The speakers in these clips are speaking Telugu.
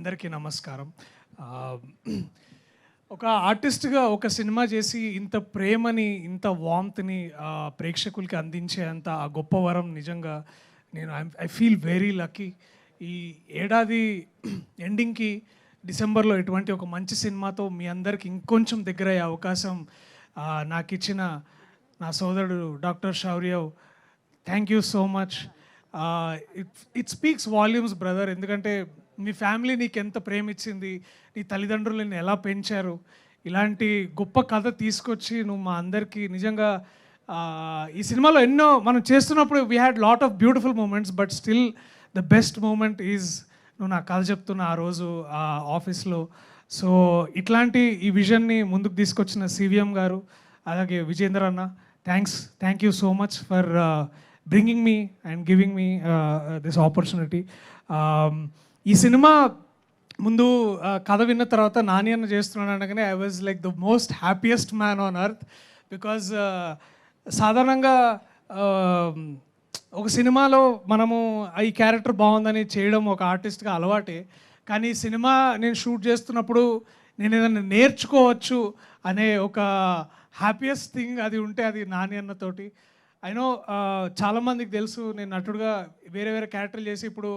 అందరికీ నమస్కారం. ఒక ఆర్టిస్ట్గా ఒక సినిమా చేసి ఇంత ప్రేమని ఇంత వామ్త్ని ప్రేక్షకులకి అందించే అంత ఆ గొప్ప వరం నిజంగా నేను ఐ ఫీల్ వెరీ లక్కీ ఈ ఏడాది ఎండింగ్కి డిసెంబర్లో ఇటువంటి ఒక మంచి సినిమాతో మీ అందరికి ఇంకొంచెం దగ్గర అయ్యే అవకాశం నాకు ఇచ్చిన నా సోదరుడు doctor Shouryuv thank you so much it it speaks volumes brother ఎందుకంటే నీ ఫ్యామిలీ నీకు ఎంత ప్రేమిచ్చింది? నీ తల్లిదండ్రులు నిన్ను ఎలా పెంచారు? ఇలాంటి గొప్ప కథ తీసుకొచ్చి నువ్వు మా అందరికీ నిజంగా ఈ సినిమాలో ఎన్నో మనం చేస్తున్నప్పుడు we had lot of beautiful moments but still the best moment is నువ్వు నా కథ చెప్తున్న ఆ రోజు ఆ ఆఫీస్లో సో ఇట్లాంటి ఈ విజన్ని ముందుకు తీసుకొచ్చిన సివిఎం గారు అలాగే విజేందర్ అన్న thanks thank you so much for bringing me and giving me this opportunity ఈ సినిమా ముందు కథ విన్న తర్వాత నాని అన్న చేస్తున్నాను అనగానే I was like the most happiest man on earth because సాధారణంగా ఒక సినిమాలో మనము ఈ క్యారెక్టర్ బాగుందని చేయడం ఒక ఆర్టిస్ట్గా అలవాటే. కానీ ఈ సినిమా నేను షూట్ చేస్తున్నప్పుడు నేను ఏదైనా నేర్చుకోవచ్చు అనే ఒక హ్యాపీయెస్ట్ థింగ్ అది ఉంటే అది నాని అన్నతోటి. అయినో చాలామందికి తెలుసు నేను నటుడుగా వేరే వేరే క్యారెక్టర్లు చేసి ఇప్పుడు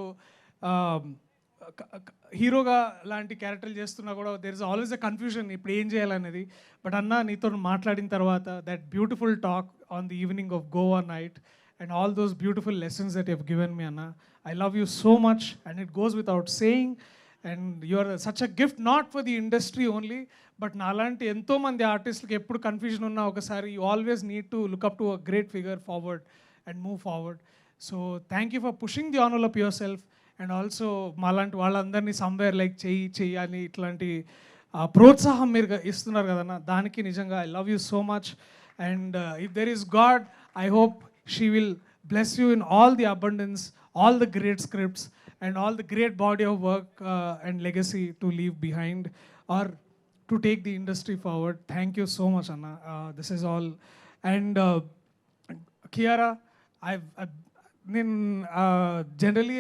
హీరోగా లాంటి క్యారెక్టర్లు చేస్తున్నా కూడా there is always a confusion ఇప్పుడు ఏం చేయాలనేది. బట్ అన్న నీతో మాట్లాడిన తర్వాత that beautiful talk on the evening of Goa night and all those beautiful lessons that have given me అన్న I love you so much and it goes without saying and your such a gift not for the industry only but నాలాంటి ఎంతోమంది ఆర్టిస్ట్లకి ఎప్పుడు కన్ఫ్యూజన్ ఉన్నా ఒకసారి you always need to look up to a great figure forward and move forward so thank you for pushing the honour up yourself and also మాలాంటి వాళ్ళందరినీ సమ్వేర్ లైక్ చెయ్యి చెయ్యి అని ఇట్లాంటి ప్రోత్సాహం మీరు ఇస్తున్నారు కదన్న దానికి నిజంగా I love you so much and if there is God I hope she will bless you in all the abundance all the great scripts and all the great body of work and legacy to leave behind or to take the industry forward thank you so much అన్న this is all and Kiara I నేను generally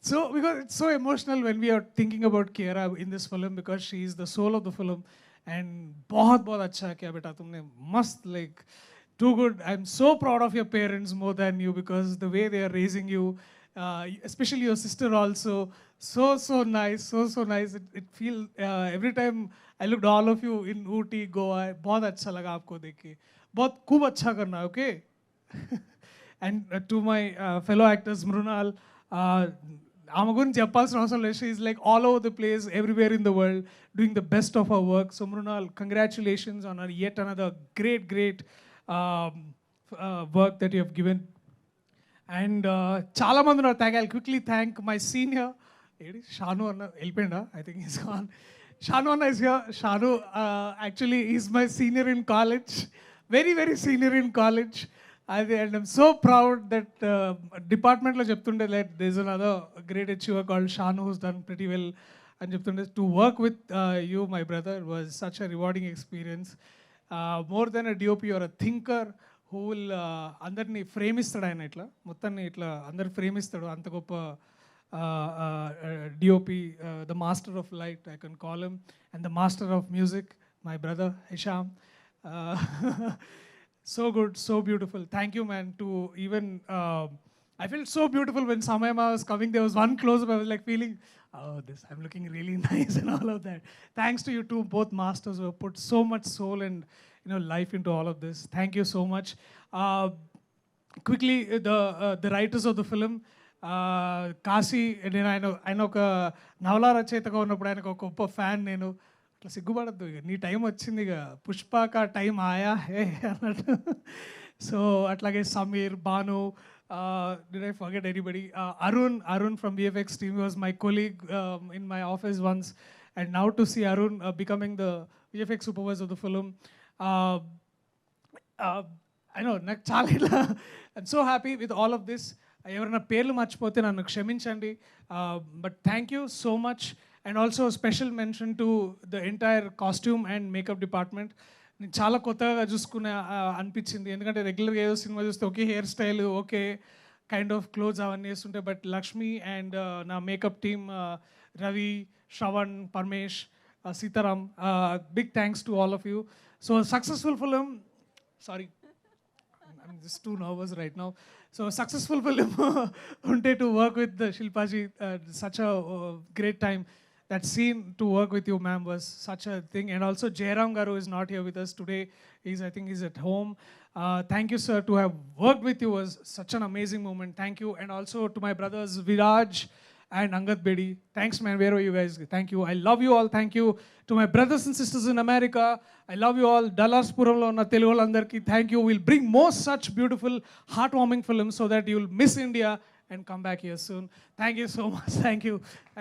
so because it's so emotional when we are thinking about Kiara in this film because she is the soul of the film. And बहुत बहुत अच्छा किया बेटा तुमने। मस्त like too good. I'm so proud of your parents more than you because the way they are raising you uh, especially your sister also. So so nice so so nice. It, it feel uh, every time I looked all of you in Ooty Goa बहुत अच्छा लगा आपको देख के। बहुत खूब अच्छा करना okay and to my fellow actors Mrunal ఆమె గురించి చెప్పాల్సిన అవసరం లేదు. She's like all over the place everywhere in the world doing the best of our work so Mrunal congratulations on our yet another great great work that you have given and చాలామంది ఉన్నారు. Thank I quickly thank my senior AD? Shanu అన్న వెళ్ళిపోయిందా I think is gone Shanu అన్న is here Shanu actually is my senior in college very very senior in college అది and I'm so proud that డిపార్ట్మెంట్లో చెప్తుండే లైక్ దిస్ అదో great achiever called Shan who's done pretty well అని చెప్తుండే to work with you my brother was such a rewarding experience more than a DOP or a thinker who will అందరినీ ఫ్రేమ్ ఇస్తాడు ఆయన ఇట్లా మొత్తాన్ని ఇట్లా అందరు ఫ్రేమ్ ఇస్తాడు అంత గొప్ప DOP the master of light I can call him and the master of music my brother Hesham so good, so beautiful. Thank you, man. To even uh, I felt so beautiful when Samayama was coming. There was one close up. I was like feeling, oh, this I'm looking really nice and all of that. Thanks to you two, both masters, who have put so much soul and you know life into all of this. Thank you so much. Uh, quickly, the uh, the writers of the film. Uh, Kashi నేను ఆయన ఆయన ఒక నవలా రచయితగా ఉన్నప్పుడు ఆయనకు ఒక గొప్ప ఫ్యాన్ నేను అట్లా సిగ్గుపడద్దు ఇక నీ టైం వచ్చింది ఇక పుష్పక టైం ఆయా? హే అన్నట్టు. సో అట్లాగే Sameer Bhanu D I forget anybody Arun Arun from VFX team was my colleague in my office once and now to see Arun becoming the VFX supervise of the film అయినో నాకు చాలా ఇట్లా I'm so happy with all of this ఎవరైనా పేర్లు మర్చిపోతే నన్ను క్షమించండి. But thank you so much and also special mention to the entire costume and makeup department నేను చాలా కొత్తగా చూసుకునే అనిపించింది ఎందుకంటే రెగ్యులర్గా ఏదో సినిమా చూస్తే ఒకే hair style okay kind of clothes అవన్నీ వేస్తుంటే బట్ లక్ష్మి అండ్ నా makeup team Ravi Shravan Paramesh Seetharam big thanks to all of you so successful film sorry I'm just too nervous right now. So successful film Unte to work with the Shilpaji, uh, such a. Uh, That scene to work with you, ma'am, was such a thing. And also Jairam Garu is not here with us today. He's, I think, he's at home. Uh, thank you, sir, to have worked with you was such an amazing moment. Thank you, and also to my brothers Viraj and Angad Bedi. Thanks, man. Where are you guys? Thank you. I love you all. Thank you to my brothers and sisters in America. I love you all. Dallas Puramlo ఉన్న తెలుగు వాళ్ళందరికీ thank you will bring more such beautiful heart warming film so that you will miss India and come back here soon thank you so much thank you